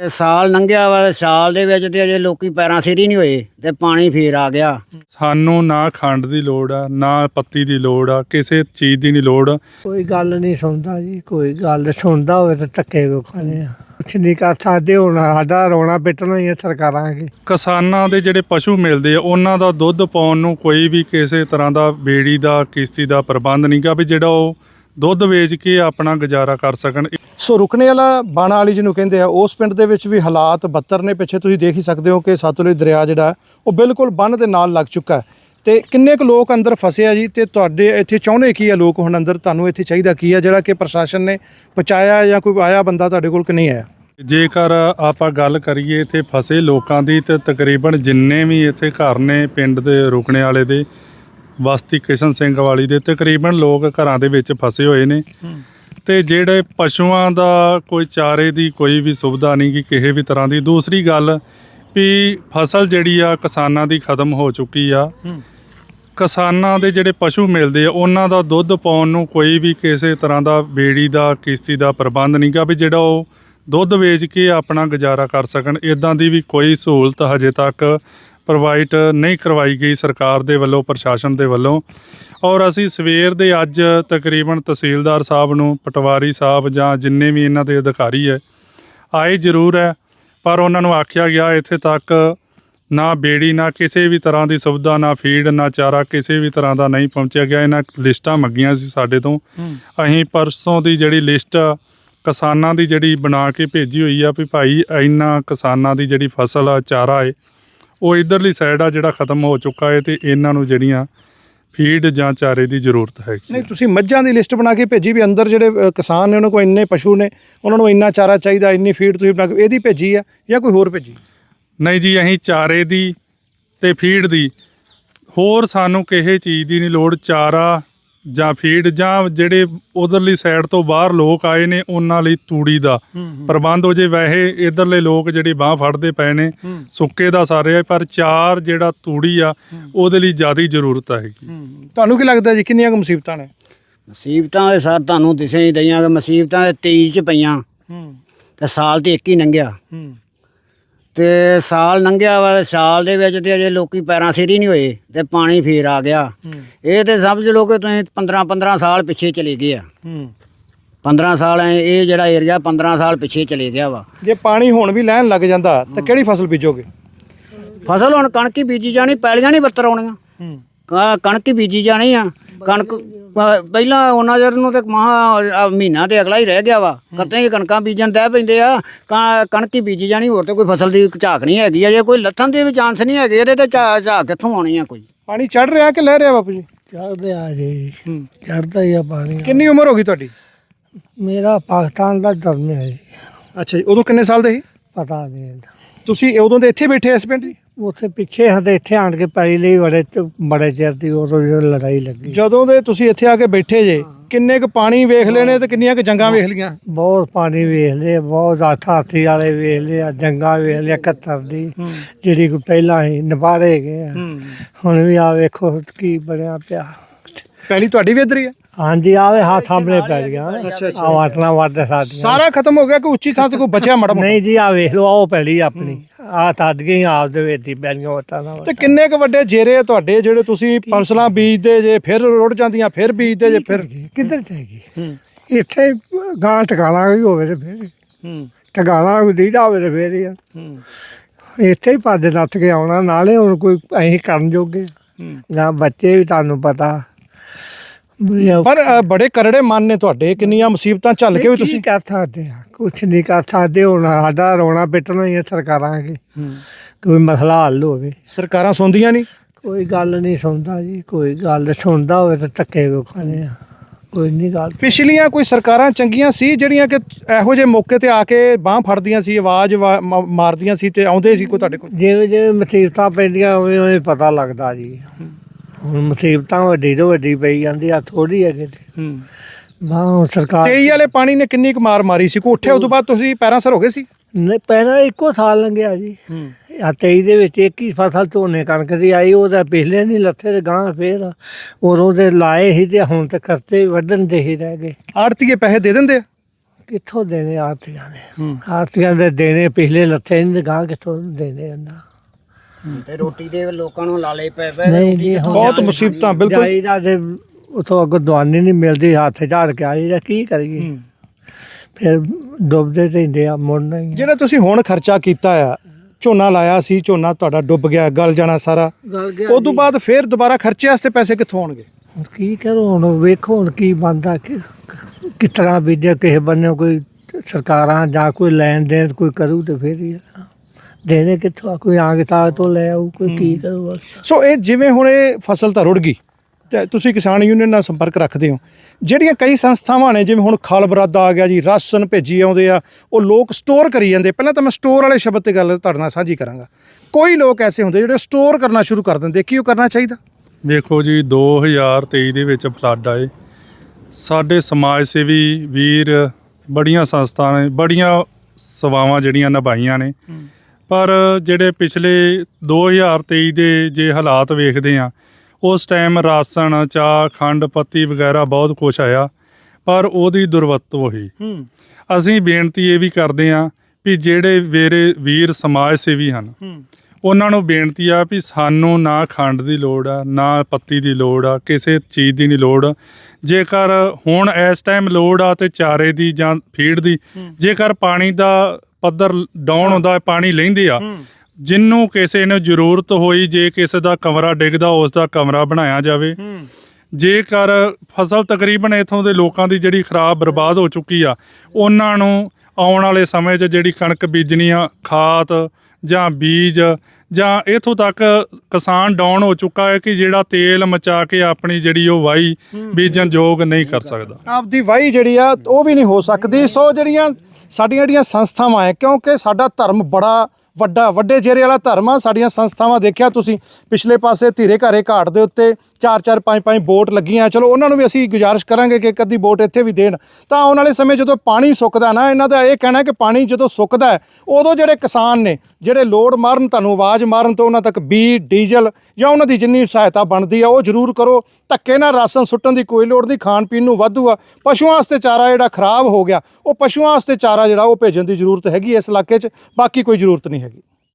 ਇਹ ਸਾਲ ਲੰਘਿਆ ਵਾ ਤੇ ਸਾਲ ਦੇ ਵਿੱਚ ਤੇ ਅਜੇ ਲੋਕੀ ਪੈਰਾਂ ਸਿਰ ਹੀ ਨਹੀਂ ਹੋਏ ਤੇ ਪਾਣੀ ਫੇਰ ਆ ਗਿਆ। ਸਾਨੂੰ ਨਾ ਖੰਡ ਦੀ ਲੋੜ ਆ ਨਾ ਪੱਤੀ ਦੀ ਲੋੜ ਆ ਕਿਸੇ ਚੀਜ਼ ਦੀ ਨਹੀਂ ਲੋੜ। ਕੋਈ ਗੱਲ ਨਹੀਂ ਸੁਣਦਾ ਜੀ ਕੋਈ ਗੱਲ ਸੁਣਦਾ ਹੋਵੇ ਤਾਂ ਧੱਕੇ ਕੋ ਖਾਣੇ ਆ? ਕੁਛ ਨਹੀਂ ਕਰ ਸਕਦੇ ਹੁਣ ਸਾਡਾ ਰੋਣਾ ਪਿੱਟਣਾ ਹੀ ਹੈ ਸਰਕਾਰਾਂ ਅੱਗੇ। ਕਿਸਾਨਾਂ ਦੇ ਜਿਹੜੇ ਪਸ਼ੂ ਮਿਲਦੇ ਆ ਉਹਨਾਂ ਦਾ ਦੁੱਧ ਪਾਉਣ ਨੂੰ ਕੋਈ ਵੀ ਕਿਸੇ ਤਰ੍ਹਾਂ ਦਾ ਬੇੜੀ ਦਾ ਕਿਸ਼ਤੀ ਦਾ ਪ੍ਰਬੰਧ ਨਹੀਂਗਾ ਵੀ ਜਿਹੜਾ ਉਹ ਦੁੱਧ ਵੇਚ ਕੇ ਆਪਣਾ ਗੁਜ਼ਾਰਾ ਕਰ ਸਕਣ। ਸੋ ਰੁਕਣੇ ਵਾਲਾ ਬਾਣਾ ਵਾਲੀ ਜਿਹਨੂੰ ਕਹਿੰਦੇ ਆ ਉਸ ਪਿੰਡ ਦੇ ਵਿੱਚ ਵੀ ਹਾਲਾਤ ਬੱਤਰ ਨੇ ਪਿੱਛੇ। ਤੁਸੀਂ ਦੇਖ ਹੀ ਸਕਦੇ ਹੋ ਕਿ ਸਤਲੁਜ ਦਰਿਆ ਜਿਹੜਾ ਉਹ ਬਿਲਕੁਲ ਬੰਨ ਦੇ ਨਾਲ ਲੱਗ ਚੁੱਕਾ ਹੈ। ਤੇ ਕਿੰਨੇ ਕੁ ਲੋਕ ਅੰਦਰ ਫਸੇ ਆ ਜੀ? ਤੇ ਤੁਹਾਡੇ ਇੱਥੇ ਚਾਹੁੰਦੇ ਕੀ ਆ ਲੋਕ ਹੁਣ ਅੰਦਰ? ਤੁਹਾਨੂੰ ਇੱਥੇ ਚਾਹੀਦਾ ਕੀ ਆ ਜਿਹੜਾ ਕਿ ਪ੍ਰਸ਼ਾਸਨ ਨੇ ਪਹੁੰਚਾਇਆ ਜਾਂ ਕੋਈ ਆਇਆ ਬੰਦਾ ਤੁਹਾਡੇ ਕੋਲ ਕਿ ਨਹੀਂ ਆਇਆ? ਜੇਕਰ ਆਪਾਂ ਗੱਲ ਕਰੀਏ ਇੱਥੇ ਫਸੇ ਲੋਕਾਂ ਦੀ ਤੇ ਤਕਰੀਬਨ ਜਿੰਨੇ ਵੀ ਇੱਥੇ ਘਰ ਨੇ ਪਿੰਡ ਦੇ ਰੁਕਣੇ ਵਾਲੇ ਦੇ ਵਸਤੀ ਕਿਸ਼ਨ ਸਿੰਘ ਵਾਲੀ ਦੇ ਤਕਰੀਬਨ ਲੋਕ ਘਰਾਂ ਦੇ ਵਿੱਚ ਫਸੇ ਹੋਏ ਨੇ। ਤੇ ਜਿਹੜੇ ਪਸ਼ੂਆਂ ਦਾ ਕੋਈ ਚਾਰੇ ਦੀ ਕੋਈ ਵੀ ਸੁਵਿਧਾ ਨਹੀਂ ਕਿ ਕਿਸੇ ਵੀ ਤਰ੍ਹਾਂ ਦੀ। ਦੂਸਰੀ ਗੱਲ ਵੀ ਫਸਲ ਜਿਹੜੀ ਆ ਕਿਸਾਨਾਂ ਦੀ ਖਤਮ ਹੋ ਚੁੱਕੀ ਆ। ਕਿਸਾਨਾਂ ਦੇ ਜਿਹੜੇ ਪਸ਼ੂ ਮਿਲਦੇ ਆ ਉਹਨਾਂ ਦਾ ਦੁੱਧ ਪਾਉਣ ਨੂੰ ਕੋਈ ਵੀ ਕਿਸੇ ਤਰ੍ਹਾਂ ਦਾ ਬੇੜੀ ਦਾ ਕਿਸ਼ਤੀ ਦਾ ਪ੍ਰਬੰਧ ਨਹੀਂਗਾ ਵੀ ਜਿਹੜਾ ਉਹ ਦੁੱਧ ਵੇਚ ਕੇ ਆਪਣਾ ਗੁਜ਼ਾਰਾ ਕਰ ਸਕਣ। ਇਦਾਂ ਦੀ ਵੀ ਕੋਈ ਸਹੂਲਤ ਹਜੇ ਤੱਕ ਪ੍ਰੋਵਾਈਡ ਨਹੀਂ ਕਰਵਾਈ ਗਈ ਸਰਕਾਰ ਦੇ ਵੱਲੋਂ ਪ੍ਰਸ਼ਾਸਨ ਦੇ ਵੱਲੋਂ। ਔਰ ਅਸੀਂ ਸਵੇਰ ਦੇ ਅੱਜ ਤਕਰੀਬਨ ਤਹਿਸੀਲਦਾਰ ਸਾਹਿਬ ਨੂੰ ਪਟਵਾਰੀ ਸਾਹਿਬ ਜਾਂ ਜਿੰਨੇ ਵੀ ਇਹਨਾਂ ਦੇ ਅਧਿਕਾਰੀ ਹੈ ਆਏ ਜ਼ਰੂਰ ਹੈ। ਪਰ ਉਹਨਾਂ ਨੂੰ ਆਖਿਆ ਗਿਆ ਇੱਥੇ ਤੱਕ ਨਾ ਬੇੜੀ ਨਾ ਕਿਸੇ ਵੀ ਤਰ੍ਹਾਂ ਦੀ ਸੁਵਿਧਾ ਨਾ ਫੀਡ ਨਾ ਚਾਰਾ ਕਿਸੇ ਵੀ ਤਰ੍ਹਾਂ ਦਾ ਨਹੀਂ ਪਹੁੰਚਿਆ ਗਿਆ। ਇਹਨਾਂ ਲਿਸਟਾਂ ਮੰਗੀਆਂ ਸੀ ਸਾਡੇ ਤੋਂ। ਅਸੀਂ ਪਰਸੋਂ ਦੀ ਜਿਹੜੀ ਲਿਸਟ ਕਿਸਾਨਾਂ ਦੀ ਜਿਹੜੀ ਬਣਾ ਕੇ ਭੇਜੀ ਹੋਈ ਆ ਵੀ ਭਾਈ ਇੰਨਾ ਕਿਸਾਨਾਂ ਦੀ ਜਿਹੜੀ ਫਸਲ ਆ ਚਾਰਾ ਏ ਉਹ ਇਧਰਲੀ ਸਾਈਡ ਆ ਜਿਹੜਾ ਖਤਮ ਹੋ ਚੁੱਕਾ ਏ ਤੇ ਇਹਨਾਂ ਨੂੰ ਜਿਹੜੀਆਂ ਫੀਡ ਜਾਂ ਚਾਰੇ ਦੀ ਜ਼ਰੂਰਤ ਹੈਗੀ ਨਹੀਂ। ਤੁਸੀਂ ਮੱਝਾਂ ਦੀ ਲਿਸਟ ਬਣਾ ਕੇ ਭੇਜੀ ਵੀ ਅੰਦਰ ਜਿਹੜੇ ਕਿਸਾਨ ਨੇ ਉਹਨਾਂ ਕੋਲ ਇੰਨੇ ਪਸ਼ੂ ਨੇ ਉਹਨਾਂ ਨੂੰ ਇੰਨਾ ਚਾਰਾ ਚਾਹੀਦਾ ਇੰਨੀ ਫੀਡ ਤੁਸੀਂ ਬਣਾ ਕੇ ਇਹਦੀ ਭੇਜੀ ਆ ਜਾਂ ਕੋਈ ਹੋਰ ਭੇਜੀ ਨਹੀਂ ਜੀ ਅਸੀਂ ਚਾਰੇ ਦੀ ਤੇ ਫੀਡ ਦੀ ਹੋਰ ਸਾਨੂੰ ਕਿਸੇ ਚੀਜ਼ ਦੀ ਨਹੀਂ ਲੋੜ ਚਾਰਾ ਜਾਂ ਫੀਡ ਜਾਂ ਜਿਹੜੇ ਉਧਰਲੀ ਸਾਈਡ ਤੋਂ ਬਾਹਰ ਲੋਕ ਆਏ ਨੇ ਉਹਨਾਂ ਲਈ ਤੂੜੀ ਦਾ ਪ੍ਰਬੰਧ ਹੋ ਜੇ। ਵੈਸੇ ਇਧਰਲੇ ਲੋਕ ਜਿਹੜੀ ਬਾਹ ਫੜਦੇ ਪਏ ਨੇ ਸੁੱਕੇ ਦਾ ਸਾਰੇ ਆ ਪਰ ਚਾਰ ਜਿਹੜਾ ਤੂੜੀ ਆ ਉਹਦੇ ਲਈ ਜ਼ਿਆਦਾ ਜ਼ਰੂਰਤ ਹੈਗੀ। ਤੁਹਾਨੂੰ ਕੀ ਲੱਗਦਾ ਜੀ ਕਿੰਨੀਆਂ ਕੁ ਮੁਸੀਬਤਾਂ ਨੇ? ਮੁਸੀਬਤਾਂ ਦੇ ਸਾਰ ਤੁਹਾਨੂੰ ਦਿਸੇ ਦਈਆਂ ਕਿ ਮੁਸੀਬਤਾਂ ਤੇ 23 ਚ ਪਈਆਂ। ਤੇ ਸਾਲ ਤੇ ਇੱਕ ਹੀ ਲੰਘਿਆ। ਤੇ ਸਾਲ ਲੰਘਿਆ ਵਾ ਤੇ ਸਾਲ ਦੇ ਵਿੱਚ ਤੇ ਅਜੇ ਲੋਕੀ ਪੈਰਾਂ ਸਿਰ ਹੀ ਨਹੀਂ ਹੋਏ ਤੇ ਪਾਣੀ ਫੇਰ ਆ ਗਿਆ। ਇਹ ਤੇ ਸਮਝ ਲਓ ਕਿ ਤੁਸੀਂ 15 15 ਸਾਲ ਪਿੱਛੇ ਚਲੇ ਗਏ ਆ। 15 ਸਾਲ ਐ ਇਹ ਜਿਹੜਾ ਏਰੀਆ 15 ਸਾਲ ਪਿੱਛੇ ਚਲੇ ਗਿਆ ਵਾ। ਜੇ ਪਾਣੀ ਹੁਣ ਵੀ ਲੈਣ ਲੱਗ ਜਾਂਦਾ ਤਾਂ ਕਿਹੜੀ ਫਸਲ ਬੀਜੋਗੇ? ਫਸਲ ਹੁਣ ਕਣਕ ਹੀ ਬੀਜੀ ਜਾਣੀ ਪੈਲੀਆਂ ਨਹੀਂ ਬੱਤਰ ਆਉਣੀਆਂ। ਕਣਕ ਹੀ ਬੀਜੀ ਜਾਣੀ ਆ। ਕਣਕ ਪਹਿਲਾਂ ਉਹਨਾਂ ਜਰ ਨੂੰ ਤੇ ਮਹਾ ਮਹੀਨਾ ਤੇ ਅਗਲਾ ਹੀ ਰਹਿ ਗਿਆ ਵਾ। ਕੱਤੇ ਹੀ ਕਣਕਾਂ ਬੀਜਣ ਦੇ ਪੈਂਦੇ ਆ ਕ- ਕਣਕ ਹੀ ਬੀਜੀ ਜਾਣੀ ਹੋਰ ਤੇ ਕੋਈ ਫਸਲ ਦੀ ਝਾਕ ਨਹੀਂ ਹੈਗੀ ਆ ਜੇ ਕੋਈ ਲੱਥਣ ਦੇ ਵੀ ਚਾਂਸ ਨਹੀਂ ਹੈਗੇ ਇਹਦੇ ਤੇ ਝਾ- ਝਾਕ ਕਿੱਥੋਂ ਆਉਣੀ ਆ ਕੋਈ? ਪਾਣੀ ਚੜ ਰਿਹਾ ਕਿ ਲਹਿ ਰਿਹਾ ਬਾਪੂ ਜੀ? ਚੜਦੇ ਆ ਜੀ। ਚੜਦਾ ਹੀ ਆ ਪਾਣੀ। ਕਿੰਨੀ ਉਮਰ ਹੋ ਗਈ ਤੁਹਾਡੀ? ਮੇਰਾ ਪਾਕਿਸਤਾਨ ਦਾ ਜਨਮ ਹੈ ਜੀ। ਅੱਛਾ ਜੀ ਉਦੋਂ ਕਿੰਨੇ ਸਾਲ ਦੇ ਸੀ? ਪਤਾ ਨਹੀਂ। ਤੁਸੀਂ ਉਦੋਂ ਦੇ ਇੱਥੇ ਬੈਠੇ ਇਸ ਪਿੰਡ ਉੱਥੇ ਪਿੱਛੇ ਸਾਡੇ ਇੱਥੇ ਆਣ ਕੇ ਪੈਲੀ ਲਈ ਬੜੇ ਤੇ ਬੜੇ ਚਿਰ ਦੀ ਉਦੋਂ ਜਦੋਂ ਲੜਾਈ ਲੱਗੀ। ਜਦੋਂ ਦੇ ਤੁਸੀਂ ਇੱਥੇ ਆ ਕੇ ਬੈਠੇ ਜੇ ਕਿੰਨੇ ਕੁ ਪਾਣੀ ਵੇਖ ਲਏ ਨੇ ਤੇ ਕਿੰਨੀਆਂ ਕੁ ਜੰਗਾਂ ਵੇਖ ਲੀਆਂ ਬਹੁਤ ਪਾਣੀ ਵੇਖ ਲਏ ਬਹੁਤ ਹੱਥ ਹਾਥੀ ਵਾਲੇ ਵੇਖ ਲਿਆ ਜੰਗਾ ਵੇਖ ਲਿਆ ਕੱਤਰ ਦੀ। ਜਿਹੜੀ ਕੋ ਪਹਿਲਾਂ ਹੀ ਨਿਭਾਰੇ ਗਏ ਆ। ਹੁਣ ਵੀ ਆ ਵੇਖੋ ਕੀ ਬਣਿਆ ਪਿਆ। ਪਹਿਲੀ ਤੁਹਾਡੀ ਵੀ ਇੱਧਰ ਹੀ ਹੈ ਹਾਂਜੀ ਆਵੇ ਹੱਥ ਸਾਹਮਣੇ ਪੈ ਗਿਆ। ਆ ਵਾਟਣਾ ਵਾਟਦੇ ਸਾਡੀਆਂ। ਸਾਰਾ ਖਤਮ ਹੋ ਗਿਆ ਕਿ ਉੱਚੀ ਥਾਂ ਤੇ ਕੋਈ ਬਚਿਆ ਮੜਾ ਨਹੀਂ ਜੀ ਆ ਵੇਖ ਲਓ ਆਹ ਉਹ ਪੈਲੀ ਆਪਣੀ। ਆ ਤੱਦ ਗਈ ਆਪ ਦੇ ਵਿੱਚ ਹੀ ਪੈਲੀਆਂ ਵਟਾਂ ਨਾਲ। ਤੇ ਕਿੰਨੇ ਕੁ ਵੱਡੇ ਜੇਰੇ ਤੁਹਾਡੇ ਜਿਹੜੇ ਤੁਸੀਂ ਫਸਲਾਂ ਬੀਜਦੇ ਜੇ ਫਿਰ ਰੁੜ ਜਾਂਦੀਆਂ ਫਿਰ ਬੀਜਦੇ ਜੇ ਫਿਰ ਕਿੱਧਰ ਜਾਏਗੀ ਇੱਥੇ ਗਾਂ ਟਿਕਾਣਾ ਵੀ ਹੋਵੇ ਤੇ ਫਿਰ। ਟਿਕਾਣਾ ਵੀ ਦੀਦਾ ਹੋਵੇ ਤੇ ਫਿਰ ਹੀ ਆ। ਇੱਥੇ ਹੀ ਪਾਦੇ ਨੱਥ ਕੇ ਆਉਣਾ ਨਾਲੇ ਹੁਣ ਕੋਈ ਅਸੀਂ ਕਰਨ ਜੋਗੇ। ਨਾ ਬੱਚੇ ਵੀ ਤੁਹਾਨੂੰ ਪਤਾ ਪਰ ਅ, ਬੜੇ ਕਰੜੇ ਮਨ ਨੇ ਤੁਹਾਡੇ ਕਿੰਨੀਆਂ ਮੁਸੀਬਤਾਂ ਝੱਲ ਕੇ ਵੀ ਤੁਸੀਂ ਕਰ ਸਕਦੇ ਆ? ਕੁਛ ਨਹੀਂ ਕਰ ਸਕਦੇ ਹੁਣ ਸਾਡਾ ਰੋਣਾ ਪਿੱਟਣਾ ਹੀ ਹੈ ਸਰਕਾਰਾਂ ਅੱਗੇ। ਕੋਈ ਮਸਲਾ ਹੱਲ ਹੋਵੇ। ਸਰਕਾਰਾਂ ਸੁਣਦੀਆਂ ਨਹੀਂ? ਕੋਈ ਗੱਲ ਨਹੀਂ ਸੁਣਦਾ ਜੀ ਕੋਈ ਗੱਲ ਸੁਣਦਾ ਹੋਵੇ ਤਾਂ ਧੱਕੇ ਕੋ ਖਾਣੇ ਆ। ਕੋਈ ਨਹੀਂ ਗੱਲ ਪਿਛਲੀਆਂ ਕੋਈ ਸਰਕਾਰਾਂ ਚੰਗੀਆਂ ਸੀ ਜਿਹੜੀਆਂ ਕਿ ਇਹੋ ਜਿਹੇ ਮੌਕੇ ਤੇ ਆ ਕੇ ਬਾਹ ਫੜਦੀਆਂ ਸੀ ਆਵਾਜ਼ ਵਾ- ਮ- ਮਾਰਦੀਆਂ ਸੀ ਤੇ ਆਉਂਦੇ ਸੀ ਕੋਈ ਤੁਹਾਡੇ ਕੋਲ? ਜਿਵੇਂ ਜਿਵੇਂ ਮੁਸੀਬਤਾਂ ਪੈਂਦੀਆਂ ਉਵੇਂ ਉਵੇਂ ਪਤਾ ਲੱਗਦਾ ਜੀ। ਹੁਣ ਮੁਸੀਬਤਾਂ ਵੱਡੀ ਤੋਂ ਵੱਡੀ ਪਈ ਜਾਂਦੀ ਆ ਥੋੜੀ ਹੈ। ਕਿਤੇ ਬਾਹ ਹੁਣ ਸਰਕਾਰ 23 ਵਾਲੇ ਪਾਣੀ ਨੇ ਕਿੰਨੀ ਕੁ ਮਾਰ ਮਾਰੀ ਸੀ? ਕੋ ਉੱਠੇ ਉਦੋਂ ਬਾਅਦ ਤੁਸੀਂ ਪੈਰਾਂ ਸਰ ਹੋ ਗਏ ਸੀ? ਨਹੀਂ ਪਹਿਲਾਂ ਇੱਕੋ ਸਾਲ ਲੰਘਿਆ ਜੀ। ਆ 23 ਦੇ ਵਿੱਚ ਇੱਕ ਹੀ ਫਸਲ ਝੋਨੇ ਕਣਕ ਦੀ ਆਈ ਉਹਦਾ ਪਿਛਲੇ ਨਹੀਂ ਲੱਥੇ ਤੇ ਗਾਂ ਫੇਰ ਉਦੋਂ ਦੇ ਲਾਏ ਸੀ ਤੇ ਹੁਣ ਤੇ ਕਰਤੇ ਵੱਢਣ ਦੇ ਹੀ ਰਹਿ ਗਏ। ਆੜਤੀਏ ਪੈਸੇ ਦੇ ਦਿੰਦੇ ਆ? ਕਿੱਥੋਂ ਦੇਣੇ ਆਰਤੀਆਂ ਨੇ? ਹੂੰ। ਆਰਤੀਆਂ ਦੇ ਦੇਣੇ ਪਿਛਲੇ ਲੱਥੇ ਨਹੀਂ ਗਾਂ ਕਿੱਥੋਂ ਦੇਣੇ ਉਹਨਾਂ? ਤੇ ਰੋਟੀ ਦੇ ਲੋਕਾਂ ਨੂੰ ਲਾਲੇ ਪੈ ਪੈ ਨਹੀਂ ਜੀ, ਬਹੁਤ ਮੁਸੀਬਤਾਂ ਬਿਲਕੁਲ। ਜਾਈਦਾ ਤੇ ਉਥੋਂ ਅੱਗੋਂ ਦਵਾਨੀ ਨਹੀਂ ਮਿਲਦੀ ਹੱਥ ਝਾੜ ਕੇ ਆਈਦਾ ਕੀ ਕਰੀਏ। ਫਿਰ ਡੁੱਬਦੇ ਰਹਿੰਦੇ ਆ ਮੁੜਨਾ ਹੀ ਆ। ਜਿਹੜਾ ਤੁਸੀਂ ਹੁਣ ਖਰਚਾ ਕੀਤਾ ਆ ਝੋਨਾ ਲਾਇਆ ਸੀ ਝੋਨਾ ਤੁਹਾਡਾ ਡੁੱਬ ਗਿਆ ਗਲ ਜਾਣਾ ਸਾਰਾ। ਗਲ ਗਿਆ ਉਸ ਤੋਂ ਬਾਅਦ ਫੇਰ ਦੁਬਾਰਾ ਖਰਚੇ ਵਾਸਤੇ ਪੈਸੇ ਕਿੱਥੋਂ ਆਉਣਗੇ? ਹੁਣ ਕੀ ਕਰੋ ਹੁਣ ਵੇਖੋ ਹੁਣ ਕੀ ਬੰਦਾ ਕਿ ਕਿਸ ਤਰ੍ਹਾਂ ਬੀਜੇ ਕਿਸੇ ਬੰਨੇ ਕੋਈ ਸਰਕਾਰਾਂ ਜਾਂ ਕੋਈ ਲੈਣ ਦੇਣ ਕੋਈ ਕਰੂ ਤੇ ਫੇਰ ਹੀ ਆ। ਦੇਣੇ ਕਿੱਥੋਂ ਆ? ਕੋਈ ਆਂਗ ਤਾਂ ਤੋਂ ਲੈ ਆਊ ਕੋਈ ਕੀ ਕਰੂ ਬਸ। ਸੋ ਇਹ ਜਿਵੇਂ ਹੁਣ ਇਹ ਫਸਲ ਤਾਂ ਰੁੜ ਗਈ ਤੇ ਤੁਸੀਂ ਕਿਸਾਨ ਯੂਨੀਅਨ ਨਾਲ ਸੰਪਰਕ ਰੱਖਦੇ ਹੋ। ਜਿਹੜੀਆਂ ਕਈ ਸੰਸਥਾਵਾਂ ਨੇ ਜਿਵੇਂ ਹੁਣ ਖਲ ਬਰਾਦਾ ਆ ਗਿਆ ਜੀ ਰਾਸ਼ਨ ਭੇਜੀ ਆਉਂਦੇ ਆ ਉਹ ਲੋਕ ਸਟੋਰ ਕਰੀ ਜਾਂਦੇ। ਪਹਿਲਾਂ ਤਾਂ ਮੈਂ ਸਟੋਰ ਵਾਲੇ ਸ਼ਬਦ ਤੇ ਗੱਲ ਤੁਹਾਡੇ ਨਾਲ ਸਾਂਝੀ ਕਰਾਂਗਾ। ਕੋਈ ਲੋਕ ਐਸੇ ਹੁੰਦੇ ਜਿਹੜੇ ਸਟੋਰ ਕਰਨਾ ਸ਼ੁਰੂ ਕਰ ਦਿੰਦੇ ਕੀ ਉਹ ਕਰਨਾ ਚਾਹੀਦਾ? ਵੇਖੋ ਜੀ 2023 ਦੇ ਵਿੱਚ ਫਲੱਡ ਆਏ। ਸਾਡੇ ਸਮਾਜ ਸੇਵੀ ਵੀਰ ਬੜੀਆਂ ਸੰਸਥਾਵਾਂ ਨੇ ਬੜੀਆਂ ਸੇਵਾਵਾਂ ਜਿਹੜੀਆਂ ਨਿਭਾਈਆਂ ਨੇ। ਪਰ ਜਿਹੜੇ ਪਿਛਲੇ 2023 ਦੇ ਜੇ ਹਾਲਾਤ ਵੇਖਦੇ ਆ ਉਸ ਟਾਈਮ ਰਾਸ਼ਨ ਚਾਹ ਖੰਡ ਪੱਤੀ ਵਗੈਰਾ ਬਹੁਤ ਕੁਝ ਆਇਆ ਪਰ ਉਹਦੀ ਦੁਰਵਰਤੋਂ ਹੂੰ। ਅਸੀਂ ਬੇਨਤੀ ਇਹ ਵੀ ਕਰਦੇ ਆ ਵੀ ਜਿਹੜੇ ਵੇਰੇ ਵੀਰ ਸਮਾਜ ਸੇਵੀ ਹਨ ਉਹਨਾਂ ਨੂੰ ਬੇਨਤੀ ਆ ਵੀ ਸਾਨੂੰ ਨਾ ਖੰਡ ਦੀ ਲੋੜ ਆ ਨਾ ਪੱਤੀ ਦੀ ਲੋੜ ਆ ਕਿਸੇ ਚੀਜ਼ ਦੀ ਨਹੀਂ ਲੋੜ। ਜੇਕਰ ਹੁਣ ਇਸ ਟਾਈਮ ਲੋੜ ਆ ਤੇ ਚਾਰੇ ਦੀ ਜਾਂ ਫੀਡ ਦੀ ਜੇਕਰ ਪਾਣੀ ਦਾ ਪੱਧਰ ਡਾਊਨ ਹੁੰਦਾ ਪਾਣੀ ਲੈਂਦੇ ਆ। ਜਿੰਨੂੰ ਕਿਸੇ ਨੂੰ ਜ਼ਰੂਰਤ ਹੋਈ ਜੇ ਕਿਸੇ ਦਾ ਕਮਰਾ ਡਿੱਗਦਾ ਉਸ ਦਾ ਕਮਰਾ ਬਣਾਇਆ ਜਾਵੇ। ਹੂੰ। ਜੇਕਰ ਫਸਲ ਤਕਰੀਬਨ ਇਥੋਂ ਦੇ ਲੋਕਾਂ ਦੀ ਜਿਹੜੀ ਖਰਾਬ ਬਰਬਾਦ ਹੋ ਚੁੱਕੀ ਆ ਉਹਨਾਂ ਨੂੰ ਆਉਣ ਵਾਲੇ ਸਮੇਂ 'ਚ ਜਿਹੜੀ ਕਣਕ ਬੀਜਣੀ ਆ ਖਾਦ ਜਾਂ ਬੀਜ ਜਾਂ ਇਥੋਂ ਤੱਕ ਕਿਸਾਨ ਡਾਊਨ ਹੋ ਚੁੱਕਾ ਹੈ ਕਿ ਜਿਹੜਾ ਤੇਲ ਮਚਾ ਕੇ ਆਪਣੀ ਜਿਹੜੀ ਉਹ ਵਾਈ ਬੀਜਣ ਯੋਗ ਨਹੀਂ ਕਰ ਸਕਦਾ। ਆਪਦੀ ਵਾਹੀ ਜਿਹੜੀ ਆ ਉਹ ਵੀ ਨਹੀਂ ਹੋ ਸਕਦੀ। ਸੋ ਜਿਹੜੀਆਂ ਸਾਡੀਆਂ ਜਿਹੜੀਆਂ ਸੰਸਥਾਵਾਂ ਹੈ, ਕਿਉਂਕਿ ਸਾਡਾ ਧਰਮ ਬੜਾ ਵੱਡਾ, ਵੱਡੇ ਜੇਰੇ ਵਾਲਾ ਧਰਮ ਆ, ਸਾਡੀਆਂ ਸੰਸਥਾਵਾਂ ਦੇਖਿਆ ਤੁਸੀਂ, ਪਿਛਲੇ ਪਾਸੇ ਧੀਰੇ ਘਾਰੇ ਘਾਟ ਦੇ ਉੱਤੇ ਚਾਰ ਚਾਰ ਪੰਜ ਪੰਜ ਬੋਟ ਲੱਗੀਆਂ। ਚਲੋ, ਉਹਨਾਂ ਨੂੰ ਵੀ ਅਸੀਂ ਗੁਜ਼ਾਰਿਸ਼ ਕਰਾਂਗੇ ਕਿ ਇੱਕ ਅੱਧੀ ਬੋਟ ਇੱਥੇ ਵੀ ਦੇਣ। ਤਾਂ ਆਉਣ ਵਾਲੇ ਸਮੇਂ ਜਦੋਂ ਪਾਣੀ ਸੁੱਕਦਾ ਨਾ, ਇਹਨਾਂ ਦਾ ਇਹ ਕਹਿਣਾ ਕਿ ਪਾਣੀ ਜਦੋਂ ਸੁੱਕਦਾ ਉਦੋਂ ਜਿਹੜੇ ਕਿਸਾਨ ਨੇ, ਜਿਹੜੇ ਲੋੜ ਮਾਰਨ, ਤੁਹਾਨੂੰ ਆਵਾਜ਼ ਮਾਰਨ ਤੋਂ ਉਹਨਾਂ ਤੱਕ ਬੀ, ਡੀਜ਼ਲ ਜਾਂ ਉਹਨਾਂ ਦੀ ਜਿੰਨੀ ਸਹਾਇਤਾ ਬਣਦੀ ਆ, ਉਹ ਜ਼ਰੂਰ ਕਰੋ। ਧੱਕੇ ਨਾਲ ਰਾਸ਼ਨ ਸੁੱਟਣ ਦੀ ਕੋਈ ਲੋੜ ਨਹੀਂ, ਖਾਣ ਪੀਣ ਨੂੰ ਵਾਧੂ ਆ। ਪਸ਼ੂਆਂ ਵਾਸਤੇ ਚਾਰਾ ਜਿਹੜਾ ਖਰਾਬ ਹੋ ਗਿਆ, ਉਹ ਪਸ਼ੂਆਂ ਵਾਸਤੇ ਚਾਰਾ ਜਿਹੜਾ ਉਹ ਭੇਜਣ ਦੀ ਜ਼ਰੂਰਤ ਹੈਗੀ ਇਸ ਇਲਾਕੇ 'ਚ, ਬਾਕੀ ਕੋਈ ਜ਼ਰੂਰਤ ਨਹੀਂ ਹੈਗੀ।